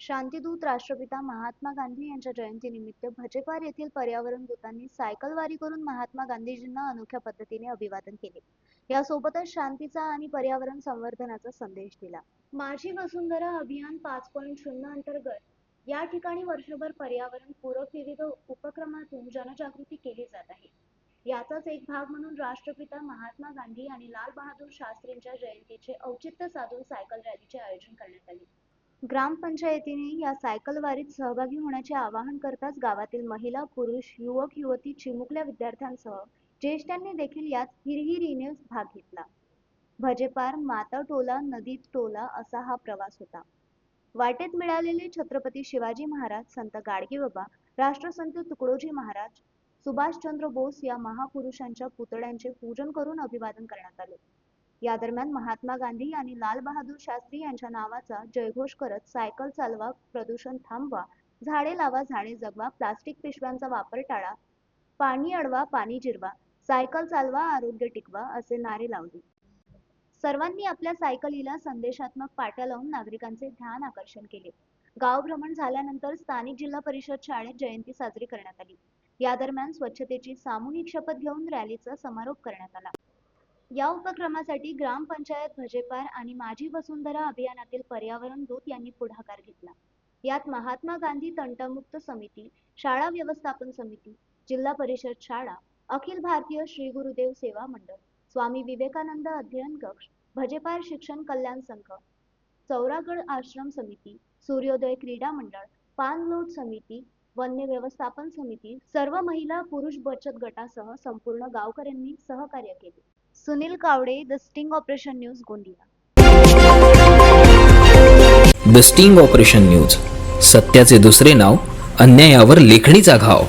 शांतीदूत राष्ट्रपिता महात्मा गांधी यांच्या जयंतीनिमित्त भजेपार येथील पर्यावरण दूतांनी सायकल वारी करून महात्मा गांधीजींना अनोख्या पद्धतीने अभिवादन केले. यासोबतच शांतीचा आणि पर्यावरण संवर्धनाचा संदेश दिला. माझी वसुंधरा अभियान पाच पॉईंट शून्य अंतर्गत या ठिकाणी वर्षभर पर्यावरण पूरक विविध उपक्रमातून जनजागृती केली जात आहे. याचाच एक भाग म्हणून राष्ट्रपिता महात्मा गांधी आणि लाल बहादूर शास्त्रींच्या जयंतीचे औचित्य साधून सायकल रॅलीचे आयोजन करण्यात आले. ग्रामपंचायतीने या सायकल वारीत सहभागी होण्याचे आवाहन करताच गावातील महिला पुरुष युवक युवती चिमुकल्या विद्यार्थ्यांसह ज्येष्ठांनी देखील यात हिरहिरीने भाग घेतला. भजेपार माता टोला नदीत टोला असा हा प्रवास होता. वाटेत मिळालेले छत्रपती शिवाजी महाराज संत गाडगेबाबा राष्ट्रसंत तुकडोजी महाराज सुभाषचंद्र बोस या महापुरुषांच्या पुतळ्यांचे पूजन करून अभिवादन करण्यात आले. या दरम्यान महात्मा गांधी आणि लाल बहादूर शास्त्री यांच्या नावाचा जयघोष करत सायकल चालवा प्रदूषण थांबवा झाडे लावा झाडे जगवा प्लास्टिक पिशव्यांचा वापर टाळा पाणी अडवा पाणी जिरवा सायकल चालवा आरोग्य टिकवा असे नारे लावले. सर्वांनी आपल्या सायकलीला संदेशात्मक पाट्या लावून नागरिकांचे ध्यान आकर्षण केले. गाव भ्रमण झाल्यानंतर स्थानिक जिल्हा परिषद शाळेत जयंती साजरी करण्यात आली. या दरम्यान स्वच्छतेची सामूहिक शपथ घेऊन रॅलीचा समारोप करण्यात आला. या उपक्रमासाठी ग्रामपंचायत भजेपार आणि माझी वसुंधरा अभियानातील पर्यावरण दूत यांनी पुढाकार घेतला. यात महात्मा गांधी तंटमुक्त समिती शाळा व्यवस्थापन समिती जिल्हा परिषद शाळा अखिल भारतीय श्री गुरुदेव सेवा मंडळ स्वामी विवेकानंद अध्ययन कक्ष भजेपार शिक्षण कल्याण संघ चौरागड आश्रम समिती सूर्योदय क्रीडा मंडळ पानलोट समिती वन्य व्यवस्थापन समिती सर्व महिला पुरुष बचत गटासह संपूर्ण गावकऱ्यांनी सहकार्य केले. Sunil Kawade the sting operation news Gondia. The sting operation news. सत्याचे दुसरे नाव अन्यायावर लेखणीचा घाव.